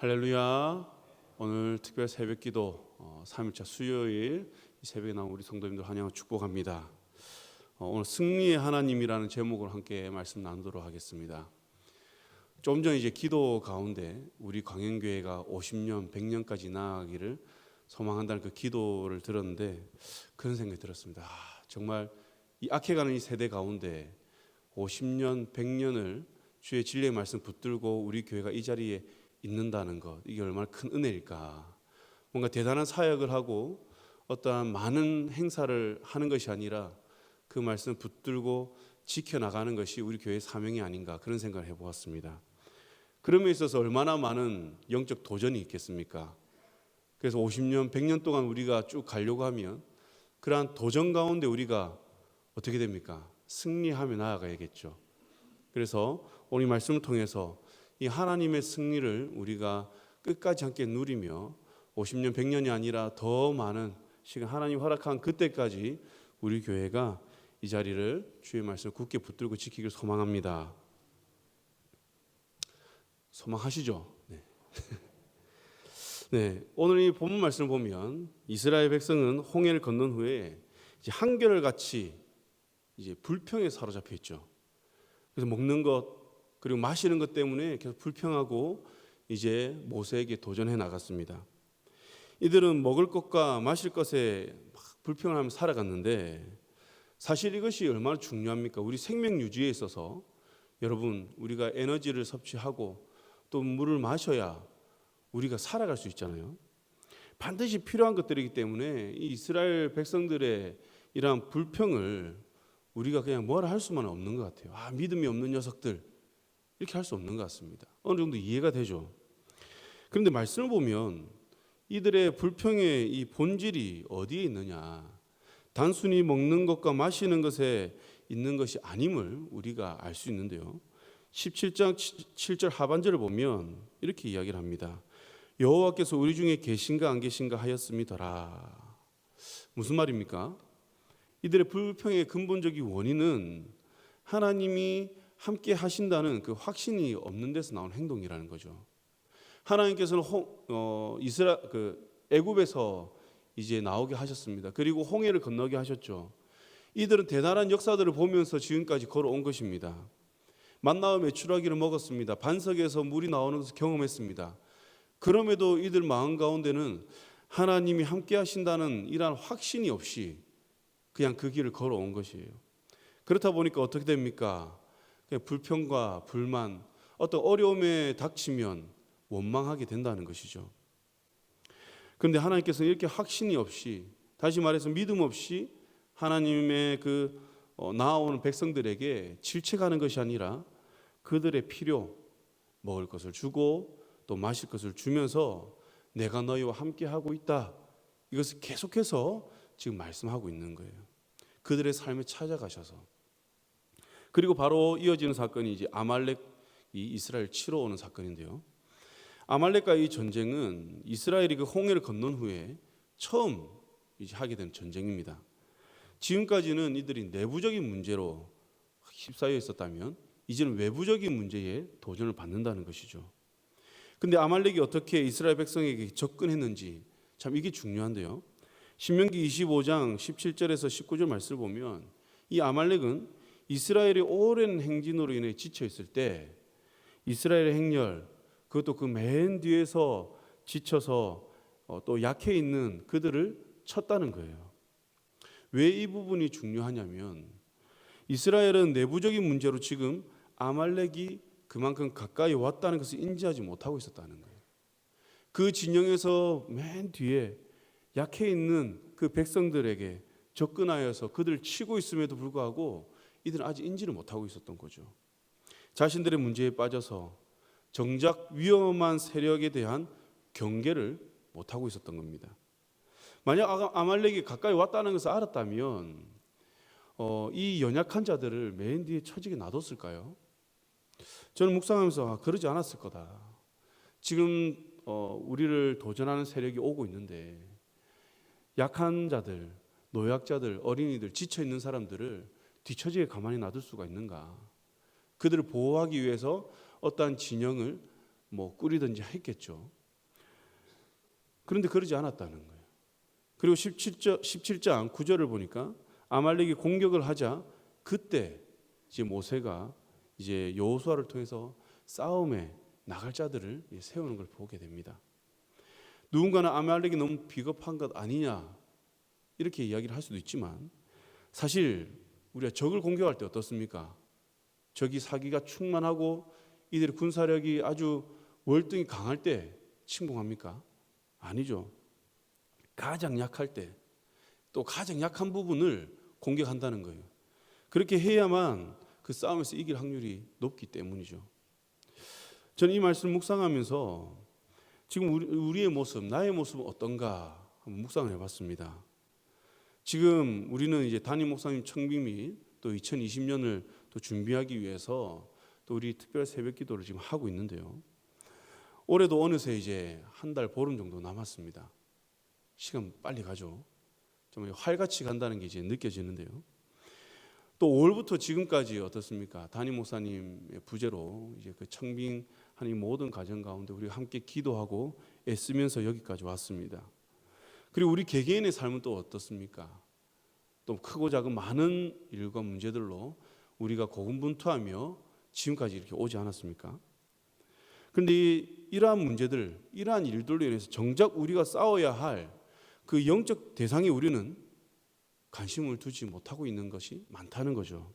할렐루야. 오늘 특별 새벽 기도 어, 3일차 수요일 이 새벽에 나온 우리 성도님들 환영을 축복합니다. 어, 오늘 승리의 하나님이라는 제목으로 함께 말씀 나누도록 하겠습니다. 좀 전 이제 기도 가운데 우리 광현교회가 50년, 100년까지 나아가기를 소망한다는 그 기도를 들었는데 그런 생각이 들었습니다. 아, 정말 이 악해가는 이 세대 가운데 50년, 100년을 주의 진리의 말씀 붙들고 우리 교회가 이 자리에 있는다는 것 이게 얼마나 큰 은혜일까. 뭔가 대단한 사역을 하고 어떠한 많은 행사를 하는 것이 아니라 그 말씀 붙들고 지켜나가는 것이 우리 교회의 사명이 아닌가 그런 생각을 해보았습니다. 그럼에 있어서 얼마나 많은 영적 도전이 있겠습니까? 그래서 50년, 100년 동안 우리가 쭉 가려고 하면 그러한 도전 가운데 우리가 어떻게 됩니까? 승리하며 나아가야겠죠. 그래서 오늘 이 말씀을 통해서 이 하나님의 승리를 우리가 끝까지 함께 누리며 50년, 100년이 아니라 더 많은 시간 하나님 허락한 그때까지 우리 교회가 이 자리를 주의 말씀을 굳게 붙들고 지키길 소망합니다. 소망하시죠? 네. 네, 오늘 이 본문 말씀을 보면 이스라엘 백성은 홍해를 건넌 후에 이제 한결 같이 이제 불평에 사로잡혀 있죠. 그래서 먹는 것 그리고 마시는 것 때문에 계속 불평하고 이제 모세에게 도전해 나갔습니다. 이들은 먹을 것과 마실 것에 막 불평을 하며 살아갔는데 사실 이것이 얼마나 중요합니까? 우리 생명 유지에 있어서 여러분 우리가 에너지를 섭취하고 또 물을 마셔야 우리가 살아갈 수 있잖아요. 반드시 필요한 것들이기 때문에 이 이스라엘 백성들의 이러한 불평을 우리가 그냥 뭐라 할 수만 없는 것 같아요. 아 믿음이 없는 녀석들 이렇게 할 수 없는 것 같습니다. 어느 정도 이해가 되죠. 그런데 말씀을 보면 이들의 불평의 이 본질이 어디에 있느냐? 단순히 먹는 것과 마시는 것에 있는 것이 아님을 우리가 알 수 있는데요. 17장 7절 하반절을 보면 이렇게 이야기를 합니다. 여호와께서 우리 중에 계신가 안 계신가 하였음이더라. 무슨 말입니까? 이들의 불평의 근본적인 원인은 하나님이 함께 하신다는 그 확신이 없는 데서 나온 행동이라는 거죠. 하나님께서는 홍, 어, 이스라 그 애굽에서 이제 나오게 하셨습니다. 그리고 홍해를 건너게 하셨죠. 이들은 대단한 역사들을 보면서 지금까지 걸어온 것입니다. 만나와 메추라기를 먹었습니다. 반석에서 물이 나오는 것을 경험했습니다. 그럼에도 이들 마음 가운데는 하나님이 함께 하신다는 이러한 확신이 없이 그냥 그 길을 걸어온 것이에요. 그렇다 보니까 어떻게 됩니까? 불평과 불만, 어떤 어려움에 닥치면 원망하게 된다는 것이죠. 그런데 하나님께서 이렇게 확신이 없이, 다시 말해서 믿음 없이 하나님의 그 어, 나아오는 백성들에게 질책하는 것이 아니라 그들의 필요, 먹을 것을 주고 또 마실 것을 주면서 내가 너희와 함께 하고 있다. 이것을 계속해서 지금 말씀하고 있는 거예요. 그들의 삶에 찾아가셔서. 그리고 바로 이어지는 사건이 이제 아말렉이 이스라엘 치러 오는 사건인데요. 아말렉과 이 전쟁은 이스라엘이 그 홍해를 건넌 후에 처음 이제 하게 된 전쟁입니다. 지금까지는 이들이 내부적인 문제로 휩싸여 있었다면 이제는 외부적인 문제에 도전을 받는다는 것이죠. 근데 아말렉이 어떻게 이스라엘 백성에게 접근했는지 참 이게 중요한데요. 신명기 25장 17절에서 19절 말씀을 보면 이 아말렉은 이스라엘의 오랜 행진으로 인해 지쳐 있을 때 이스라엘의 행렬 그것도 그 맨 뒤에서 지쳐서 어, 또 약해 있는 그들을 쳤다는 거예요. 왜 이 부분이 중요하냐면 이스라엘은 내부적인 문제로 지금 아말렉이 그만큼 가까이 왔다는 것을 인지하지 못하고 있었다는 거예요. 그 진영에서 맨 뒤에 약해 있는 그 백성들에게 접근하여서 그들을 치고 있음에도 불구하고 이들은 아직 인지를 못하고 있었던 거죠. 자신들의 문제에 빠져서 정작 위험한 세력에 대한 경계를 못하고 있었던 겁니다. 만약 아말렉이 가까이 왔다는 것을 알았다면 어, 이 연약한 자들을 맨 뒤에 처지게 놔뒀을까요? 저는 묵상하면서 아, 그러지 않았을 거다. 지금 어, 우리를 도전하는 세력이 오고 있는데 약한 자들, 노약자들, 어린이들, 지쳐 있는 사람들을 뒤처지게 가만히 놔둘 수가 있는가? 그들을 보호하기 위해서 어떠한 진영을 뭐 꾸리든지 했겠죠. 그런데 그러지 않았다는 거예요. 그리고 17절, 17장 9절을 보니까 아말렉이 공격을 하자 그때 이제 모세가 이제 여호수아를 통해서 싸움에 나갈 자들을 세우는 걸 보게 됩니다. 누군가는 아말렉이 너무 비겁한 것 아니냐 이렇게 이야기를 할 수도 있지만 사실 우리가 적을 공격할 때 어떻습니까? 적이 사기가 충만하고 이들의 군사력이 아주 월등히 강할 때 침공합니까? 아니죠. 가장 약할 때 또 가장 약한 부분을 공격한다는 거예요. 그렇게 해야만 그 싸움에서 이길 확률이 높기 때문이죠. 저는 이 말씀 묵상하면서 지금 우리, 우리의 모습, 나의 모습은 어떤가 묵상을 해봤습니다. 지금 우리는 이제 담임 목사님 청빙 및 또 2020년을 또 준비하기 위해서 또 우리 특별 새벽 기도를 지금 하고 있는데요. 올해도 어느새 이제 한 달 보름 정도 남았습니다. 시간 빨리 가죠. 정말 활같이 간다는 게 이제 느껴지는데요. 또 5월부터 지금까지 어떻습니까? 담임 목사님의 부재로 이제 그 청빙하는 이 모든 가정 가운데 우리가 함께 기도하고 애쓰면서 여기까지 왔습니다. 그리고 우리 개개인의 삶은 또 어떻습니까? 또 크고 작은 많은 일과 문제들로 우리가 고군분투하며 지금까지 이렇게 오지 않았습니까? 그런데 이, 이러한 문제들, 이러한 일들로 인해서 정작 우리가 싸워야 할 그 영적 대상에 우리는 관심을 두지 못하고 있는 것이 많다는 거죠.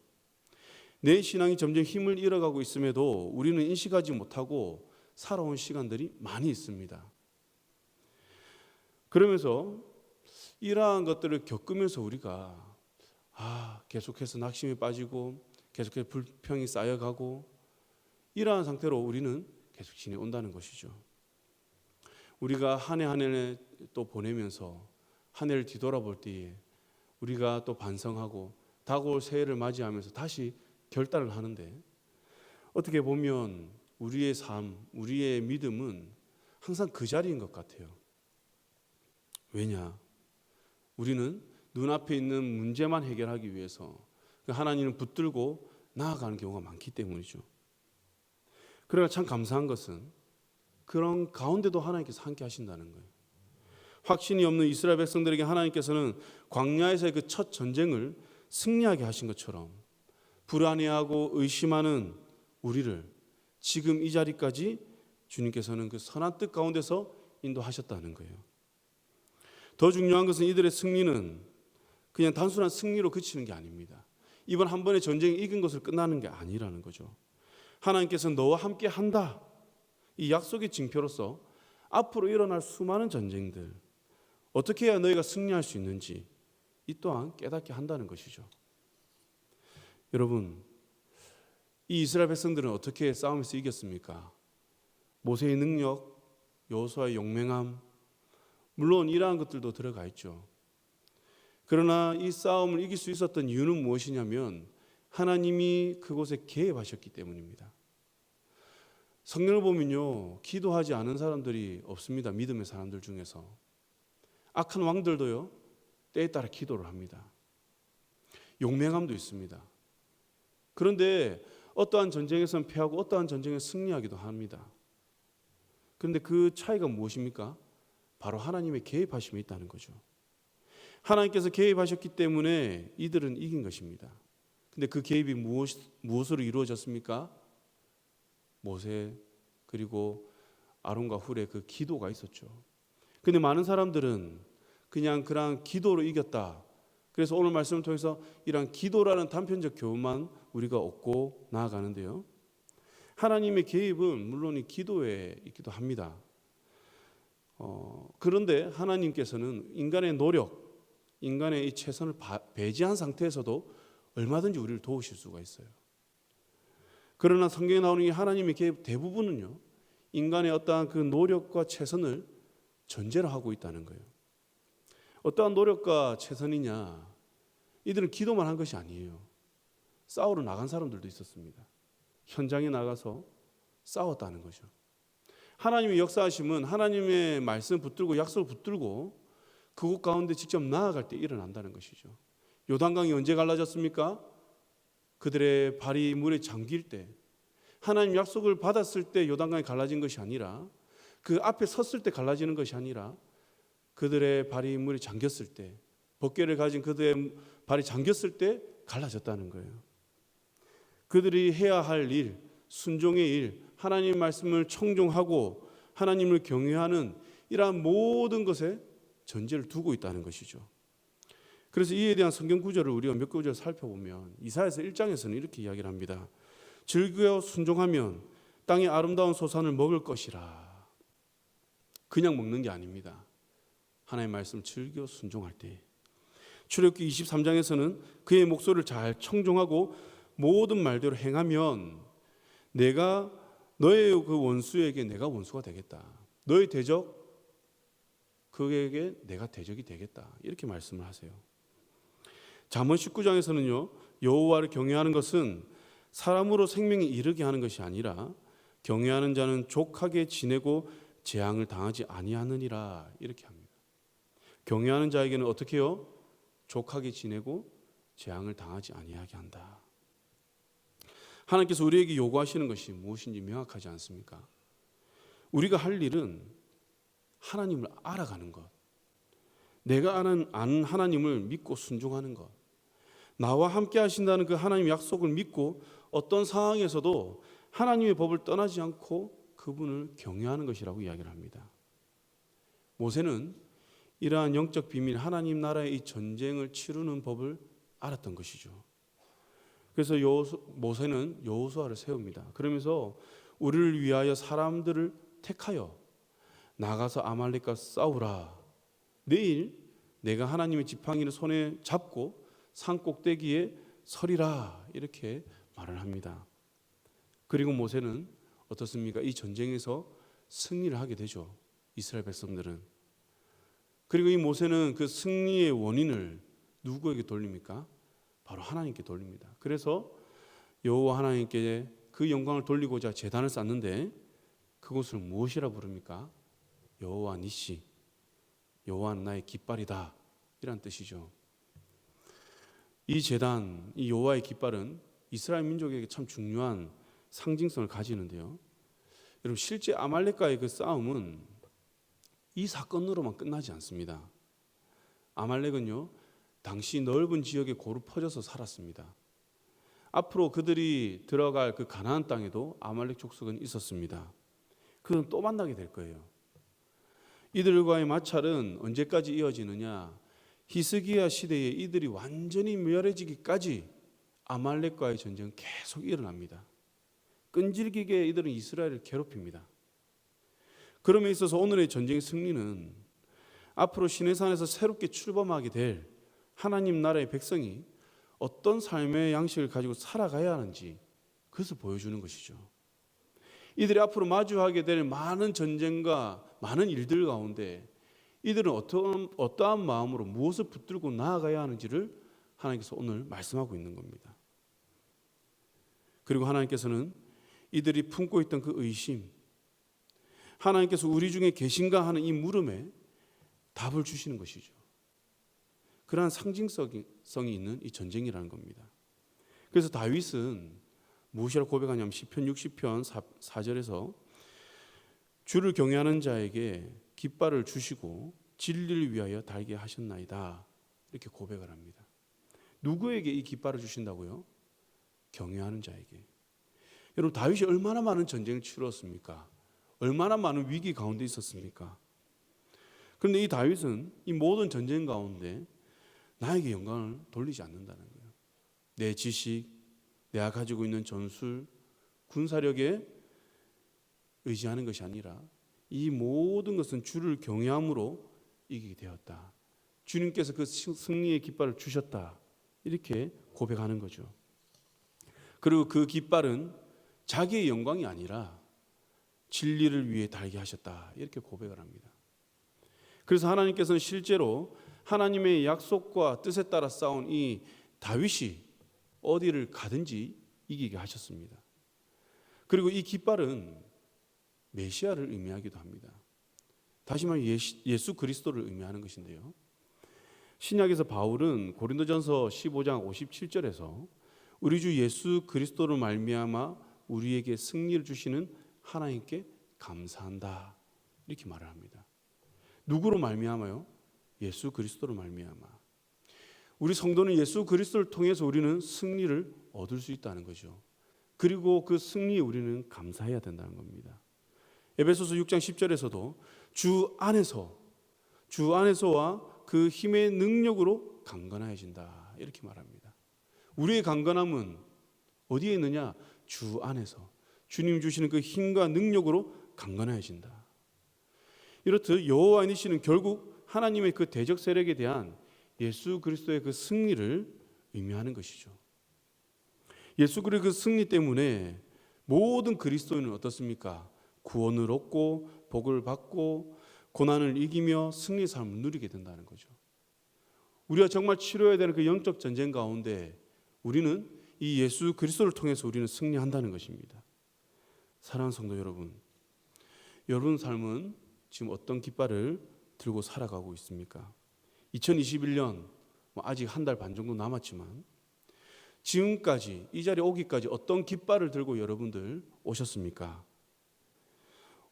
내 신앙이 점점 힘을 잃어가고 있음에도 우리는 인식하지 못하고 살아온 시간들이 많이 있습니다. 그러면서 이러한 것들을 겪으면서 우리가 아, 계속해서 낙심에 빠지고 계속해서 불평이 쌓여가고 이러한 상태로 우리는 계속 지내온다는 것이죠. 우리가 한 해 한해또 보내면서 한 해를 뒤돌아볼 때에 우리가 또 반성하고 다가올 새해를 맞이하면서 다시 결단을 하는데 어떻게 보면 우리의 삶, 우리의 믿음은 항상 그 자리인 것 같아요. 왜냐? 우리는 눈앞에 있는 문제만 해결하기 위해서 그 하나님을 붙들고 나아가는 경우가 많기 때문이죠. 그러나 참 감사한 것은 그런 가운데도 하나님께서 함께 하신다는 거예요. 확신이 없는 이스라엘 백성들에게 하나님께서는 광야에서의 그 첫 전쟁을 승리하게 하신 것처럼 불안해하고 의심하는 우리를 지금 이 자리까지 주님께서는 그 선한 뜻 가운데서 인도하셨다는 거예요. 더 중요한 것은 이들의 승리는 그냥 단순한 승리로 그치는 게 아닙니다. 이번 한 번의 전쟁이 이긴 것을 끝나는 게 아니라는 거죠. 하나님께서 너와 함께 한다. 이 약속의 징표로서 앞으로 일어날 수많은 전쟁들 어떻게 해야 너희가 승리할 수 있는지 이 또한 깨닫게 한다는 것이죠. 여러분, 이 이스라엘 백성들은 어떻게 싸움에서 이겼습니까? 모세의 능력, 여호수아의 용맹함, 물론 이러한 것들도 들어가 있죠. 그러나 이 싸움을 이길 수 있었던 이유는 무엇이냐면 하나님이 그곳에 개입하셨기 때문입니다. 성경을 보면요, 기도하지 않은 사람들이 없습니다. 믿음의 사람들 중에서. 악한 왕들도요, 때에 따라 기도를 합니다. 용맹함도 있습니다. 그런데 어떠한 전쟁에서는 패하고 어떠한 전쟁에 승리하기도 합니다. 그런데 그 차이가 무엇입니까? 바로 하나님의 개입하심이 있다는 거죠. 하나님께서 개입하셨기 때문에 이들은 이긴 것입니다. 근데 그 개입이 무엇, 무엇으로 이루어졌습니까? 모세 그리고 아론과 훌의 그 기도가 있었죠. 근데 많은 사람들은 그냥 그런 기도로 이겼다. 그래서 오늘 말씀을 통해서 이러한 기도라는 단편적 교훈만 우리가 얻고 나아가는데요. 하나님의 개입은 물론 이 기도에 있기도 합니다. 어, 그런데 하나님께서는 인간의 노력, 인간의 이 최선을 배제한 상태에서도 얼마든지 우리를 도우실 수가 있어요. 그러나 성경에 나오는 이 하나님의 개입 대부분은요, 인간의 어떠한 그 노력과 최선을 전제로 하고 있다는 거예요. 어떠한 노력과 최선이냐? 이들은 기도만 한 것이 아니에요. 싸우러 나간 사람들도 있었습니다. 현장에 나가서 싸웠다는 거죠. 하나님의 역사하심은 하나님의 말씀 붙들고 약속을 붙들고 그곳 가운데 직접 나아갈 때 일어난다는 것이죠. 요단강이 언제 갈라졌습니까? 그들의 발이 물에 잠길 때 하나님 약속을 받았을 때 요단강이 갈라진 것이 아니라 그 앞에 섰을 때 갈라지는 것이 아니라 그들의 발이 물에 잠겼을 때 벗개를 가진 그들의 발이 잠겼을 때 갈라졌다는 거예요. 그들이 해야 할 일, 순종의 일, 하나님 말씀을 청종하고 하나님을 경외하는 이러한 모든 것에 전제를 두고 있다는 것이죠. 그래서 이에 대한 성경 구절을 우리가 몇 구절 살펴보면 이사야서 1장에서는 이렇게 이야기를 합니다. 즐겨 순종하면 땅의 아름다운 소산을 먹을 것이라. 그냥 먹는 게 아닙니다. 하나님의 말씀을 즐겨 순종할 때. 출애굽기 23장에서는 그의 목소리를 잘 청종하고 모든 말대로 행하면 내가 너의 그 원수에게 내가 원수가 되겠다. 너의 대적 그에게 내가 대적이 되겠다. 이렇게 말씀을 하세요. 잠언 19장에서는요. 여호와를 경외하는 것은 사람으로 생명이 이르게 하는 것이 아니라 경외하는 자는 족하게 지내고 재앙을 당하지 아니하느니라 이렇게 합니다. 경외하는 자에게는 어떻게요? 족하게 지내고 재앙을 당하지 아니하게 한다. 하나님께서 우리에게 요구하시는 것이 무엇인지 명확하지 않습니까? 우리가 할 일은 하나님을 알아가는 것. 내가 아는, 아는 하나님을 믿고 순종하는 것. 나와 함께 하신다는 그 하나님 약속을 믿고 어떤 상황에서도 하나님의 법을 떠나지 않고 그분을 경외하는 것이라고 이야기를 합니다. 모세는 이러한 영적 비밀, 하나님 나라의 이 전쟁을 치르는 법을 알았던 것이죠. 그래서 모세는 여호수아를 세웁니다. 그러면서 우리를 위하여 사람들을 택하여 나가서 아말렉과 싸우라. 내일 내가 하나님의 지팡이를 손에 잡고 산 꼭대기에 서리라 이렇게 말을 합니다. 그리고 모세는 어떻습니까? 이 전쟁에서 승리를 하게 되죠. 이스라엘 백성들은. 그리고 이 모세는 그 승리의 원인을 누구에게 돌립니까? 바로 하나님께 돌립니다. 그래서 여호와 하나님께 그 영광을 돌리고자 제단을 쌓는데 그곳을 무엇이라 부릅니까? 여호와 니시. 여호와는 나의 깃발이다. 이란 뜻이죠. 이 제단, 이 여호와의 깃발은 이스라엘 민족에게 참 중요한 상징성을 가지는데요. 여러분 실제 아말렉과의 그 싸움은 이 사건으로만 끝나지 않습니다. 아말렉은요 당시 넓은 지역에 고루 퍼져서 살았습니다. 앞으로 그들이 들어갈 그 가나안 땅에도 아말렉 족속은 있었습니다. 그는 또 만나게 될 거예요. 이들과의 마찰은 언제까지 이어지느냐? 히스기야 시대에 이들이 완전히 멸해지기까지 아말렉과의 전쟁은 계속 일어납니다. 끈질기게 이들은 이스라엘을 괴롭힙니다. 그럼에 있어서 오늘의 전쟁의 승리는 앞으로 시내산에서 새롭게 출범하게 될 하나님 나라의 백성이 어떤 삶의 양식을 가지고 살아가야 하는지 그것을 보여주는 것이죠. 이들이 앞으로 마주하게 될 많은 전쟁과 많은 일들 가운데 이들은 어떠한, 어떠한 마음으로 무엇을 붙들고 나아가야 하는지를 하나님께서 오늘 말씀하고 있는 겁니다. 그리고 하나님께서는 이들이 품고 있던 그 의심, 하나님께서 우리 중에 계신가 하는 이 물음에 답을 주시는 것이죠. 그러한 상징성이 있는 이 전쟁이라는 겁니다. 그래서 다윗은 무엇이라고 고백하냐면 시편 60편 4, 절에서 주를 경외하는 자에게 깃발을 주시고 진리를 위하여 달게 하셨나이다. 이렇게 고백을 합니다. 누구에게 이 깃발을 주신다고요? 경외하는 자에게. 여러분 다윗이 얼마나 많은 전쟁을 치루었습니까? 얼마나 많은 위기 가운데 있었습니까? 그런데 이 다윗은 이 모든 전쟁 가운데 나에게 영광을 돌리지 않는다는 거예요. 내 지식, 내가 가지고 있는 전술, 군사력에 의지하는 것이 아니라 이 모든 것은 주를 경외함으로 이기게 되었다. 주님께서 그 승리의 깃발을 주셨다. 이렇게 고백하는 거죠. 그리고 그 깃발은 자기의 영광이 아니라 진리를 위해 달게 하셨다. 이렇게 고백을 합니다. 그래서 하나님께서는 실제로 하나님의 약속과 뜻에 따라 싸운 이 다윗이 어디를 가든지 이기게 하셨습니다. 그리고 이 깃발은 메시아를 의미하기도 합니다. 다시 말해 예수 그리스도를 의미하는 것인데요. 신약에서 바울은 고린도전서 15장 57절에서 우리 주 예수 그리스도를 말미암아 우리에게 승리를 주시는 하나님께 감사한다. 이렇게 말을 합니다. 누구로 말미암아요? 예수 그리스도로 말미암아. 우리 성도는 예수 그리스도를 통해서 우리는 승리를 얻을 수 있다는 거죠. 그리고 그 승리에 우리는 감사해야 된다는 겁니다. 에베소서 6장 10절에서도 주 안에서 주 안에서와 그 힘의 능력으로 강건해진다 이렇게 말합니다. 우리의 강건함은 어디에 있느냐? 주 안에서 주님 주시는 그 힘과 능력으로 강건해진다. 이렇듯 여호와 니시는 결국 하나님의 그 대적 세력에 대한 예수 그리스도의 그 승리를 의미하는 것이죠. 예수 그리스도의 그 승리 때문에 모든 그리스도인은 어떻습니까? 구원을 얻고 복을 받고 고난을 이기며 승리 삶을 누리게 된다는 거죠. 우리가 정말 치료해야 되는 그 영적 전쟁 가운데 우리는 이 예수 그리스도를 통해서 우리는 승리한다는 것입니다. 사랑하는 성도 여러분, 여러분 삶은 지금 어떤 깃발을 들고 살아가고 있습니까? 2021년 뭐 아직 한 달 반 정도 남았지만 지금까지 이 자리에 오기까지 어떤 깃발을 들고 여러분들 오셨습니까?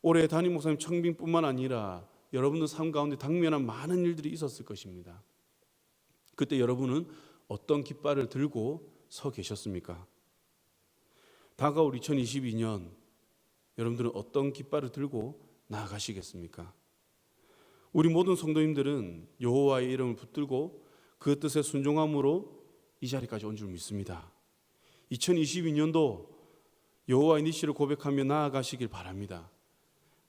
올해 담임 목사님 청빙뿐만 아니라 여러분들 삶 가운데 당면한 많은 일들이 있었을 것입니다. 그때 여러분은 어떤 깃발을 들고 서 계셨습니까? 다가올 2022년 여러분들은 어떤 깃발을 들고 나아가시겠습니까? 우리 모든 성도님들은 여호와의 이름을 붙들고 그 뜻에 순종함으로 이 자리까지 온 줄 믿습니다. 2022년도 여호와의 니시를 고백하며 나아가시길 바랍니다.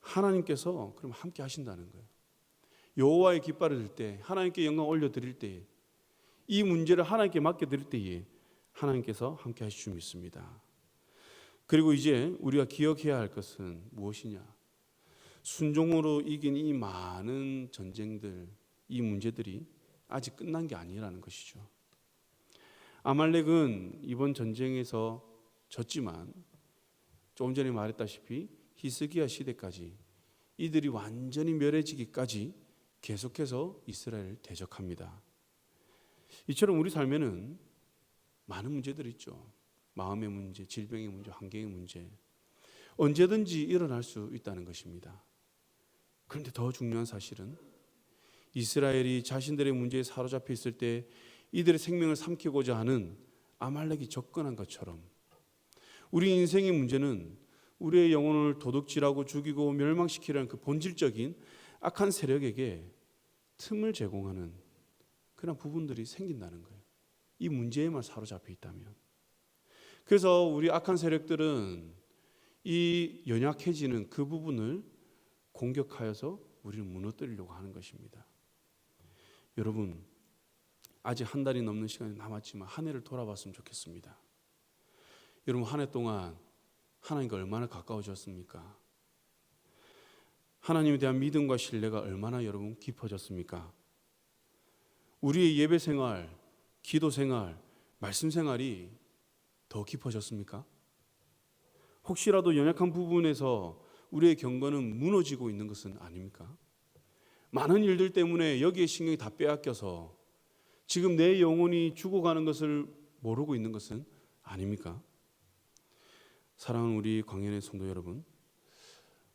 하나님께서 그럼 함께 하신다는 거예요. 여호와의 깃발을 들 때, 하나님께 영광 올려 드릴 때, 이 문제를 하나님께 맡겨 드릴 때에 하나님께서 함께 하실 줄 믿습니다. 그리고 이제 우리가 기억해야 할 것은 무엇이냐? 순종으로 이긴 이 많은 전쟁들, 이 문제들이 아직 끝난 게 아니라는 것이죠. 아말렉은 이번 전쟁에서 졌지만 조금 전에 말했다시피 히스기야 시대까지 이들이 완전히 멸해지기까지 계속해서 이스라엘을 대적합니다. 이처럼 우리 삶에는 많은 문제들이 있죠. 마음의 문제, 질병의 문제, 환경의 문제. 언제든지 일어날 수 있다는 것입니다. 그런데 더 중요한 사실은 이스라엘이 자신들의 문제에 사로잡혀 있을 때 이들의 생명을 삼키고자 하는 아말렉이 접근한 것처럼 우리 인생의 문제는 우리의 영혼을 도둑질하고 죽이고 멸망시키려는 그 본질적인 악한 세력에게 틈을 제공하는 그런 부분들이 생긴다는 거예요. 이 문제에만 사로잡혀 있다면. 그래서 우리 악한 세력들은 이 연약해지는 그 부분을 공격하여서 우리를 무너뜨리려고 하는 것입니다. 여러분, 아직 한 달이 넘는 시간이 남았지만 한 해를 돌아봤으면 좋겠습니다. 여러분, 한 해 동안 하나님과 얼마나 가까워졌습니까? 하나님에 대한 믿음과 신뢰가 얼마나 여러분 깊어졌습니까? 우리의 예배 생활, 기도 생활, 말씀 생활이 더 깊어졌습니까? 혹시라도 연약한 부분에서 우리의 경건은 무너지고 있는 것은 아닙니까? 많은 일들 때문에 여기에 신경이 다 빼앗겨서 지금 내 영혼이 죽어가는 것을 모르고 있는 것은 아닙니까? 사랑하는 우리 광연의 성도 여러분,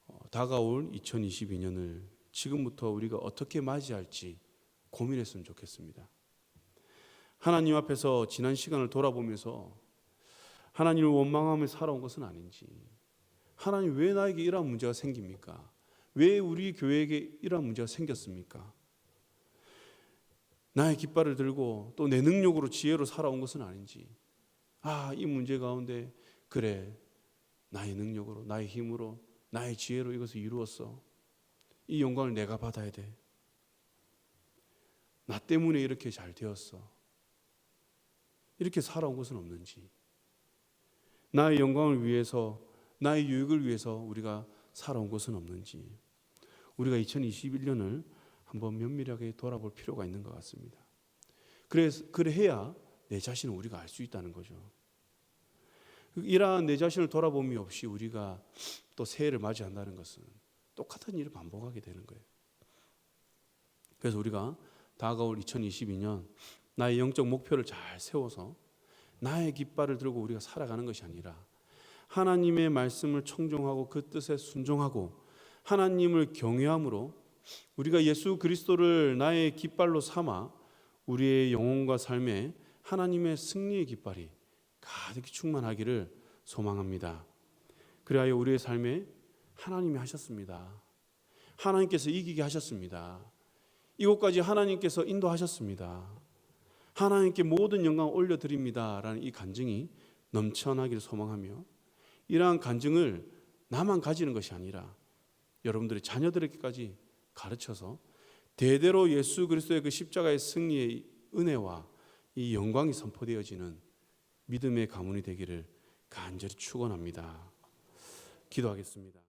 어, 다가올 2022년을 지금부터 우리가 어떻게 맞이할지 고민했으면 좋겠습니다. 하나님 앞에서 지난 시간을 돌아보면서 하나님을 원망하며 살아온 것은 아닌지, 하나님 왜 나에게 이러한 문제가 생깁니까? 왜 우리 교회에게 이러한 문제가 생겼습니까? 나의 깃발을 들고 또 내 능력으로 지혜로 살아온 것은 아닌지, 아, 이 문제 가운데 그래 나의 능력으로, 나의 힘으로, 나의 지혜로 이것을 이루었어. 이 영광을 내가 받아야 돼. 나 때문에 이렇게 잘 되었어. 이렇게 살아온 것은 없는지. 나의 영광을 위해서, 나의 유익을 위해서 우리가 살아온 것은 없는지. 우리가 2021년을 한번 면밀하게 돌아볼 필요가 있는 것 같습니다. 그래서 그래 해야 내 자신을 우리가 알 수 있다는 거죠. 이러한 내 자신을 돌아봄이 없이 우리가 또 새해를 맞이한다는 것은 똑같은 일을 반복하게 되는 거예요. 그래서 우리가 다가올 2022년 나의 영적 목표를 잘 세워서 나의 깃발을 들고 우리가 살아가는 것이 아니라 하나님의 말씀을 청종하고 그 뜻에 순종하고 하나님을 경외함으로 우리가 예수 그리스도를 나의 깃발로 삼아 우리의 영혼과 삶에 하나님의 승리의 깃발이 가득히 충만하기를 소망합니다. 그리하여 우리의 삶에 하나님이 하셨습니다. 하나님께서 이기게 하셨습니다. 이곳까지 하나님께서 인도하셨습니다. 하나님께 모든 영광 올려드립니다라는 이 간증이 넘쳐나기를 소망하며 이러한 간증을 나만 가지는 것이 아니라 여러분들의 자녀들에게까지 가르쳐서 대대로 예수 그리스도의 그 십자가의 승리의 은혜와 이 영광이 선포되어지는 믿음의 가문이 되기를 간절히 축원합니다. 기도하겠습니다.